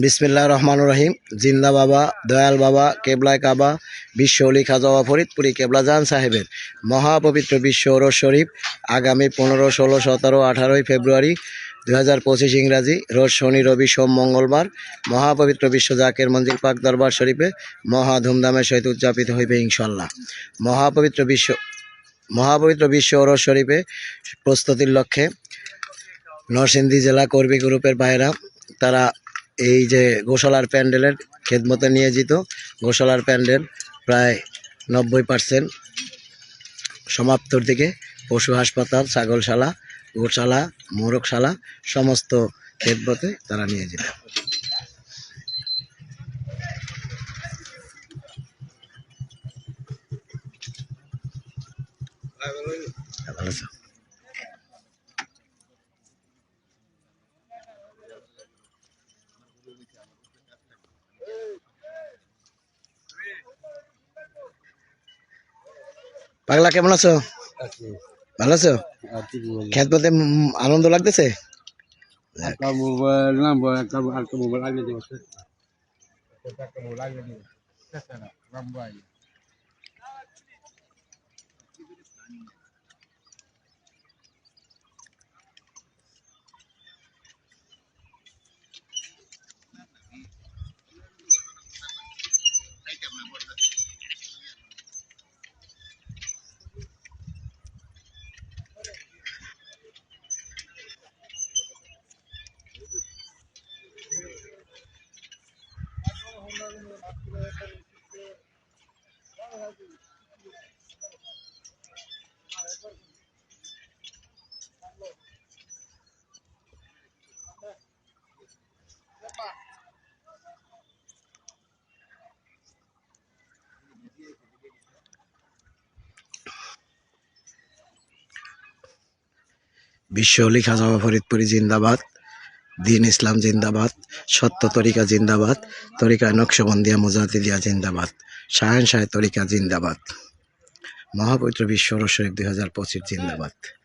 বিসমিল্লাহ রহমান রহিম, জিন্দা বাবা, দয়াল বাবা, কেবলায় কাবা, বিশ্ব অলি খাজা বাবা ফরিদপুরি কেবলাজান সাহেবের মহাপবিত্র বিশ্ব ওরস শরীফ আগামী পনেরো, ষোলো, সতেরো, আঠারোই ফেব্রুয়ারি দুই হাজার পঁচিশ ইংরাজি, রোজ শনি, রবি, সোম, মঙ্গলবার মহাপবিত্র বিশ্ব জাকের মঞ্জিল পাক দরবার শরীফে মহা ধুমধামের সহিত উদযাপিত হইবে ইনশাল্লাহ মহাপবিত্র বিশ্ব মহাপবিত্র বিশ্ব ওরস শরীফে প্রস্তুতির লক্ষ্যে নরসিংদী জেলা কর্মী গ্রুপের ভাইরা তারা এই যে গোশালার প্যান্ডেলের খেদমতে যেত গোশালার প্যান্ডেল প্রায় নব্বই পার্সেন্ট সমাপ্তর দিকে, পশু হাসপাতাল, ছাগলশালা, গোশালা, মোরগশালা, সমস্ত খেদমতে তারা নিয়োজিত। ভালো পাগলা কেমন আছো? ভালো আছো? খেত বলতে আনন্দ লাগতেছে? মোবাইল খাজা খাজামা ফরিদপুরি জিন্দাবাদ, দিন ইসলাম জিন্দাবাদ, সত্য তরিকা জিন্দাবাদ, তরিকা নকশবন্দিয়া মুজাহিদিয়া জিন্দাবাদ শাহেন শাহ তরিকা জিন্দাবাদ। মহাপবিত্র বিশ্ব শরীফ দুই হাজার পঁচিশ জিন্দাবাদ।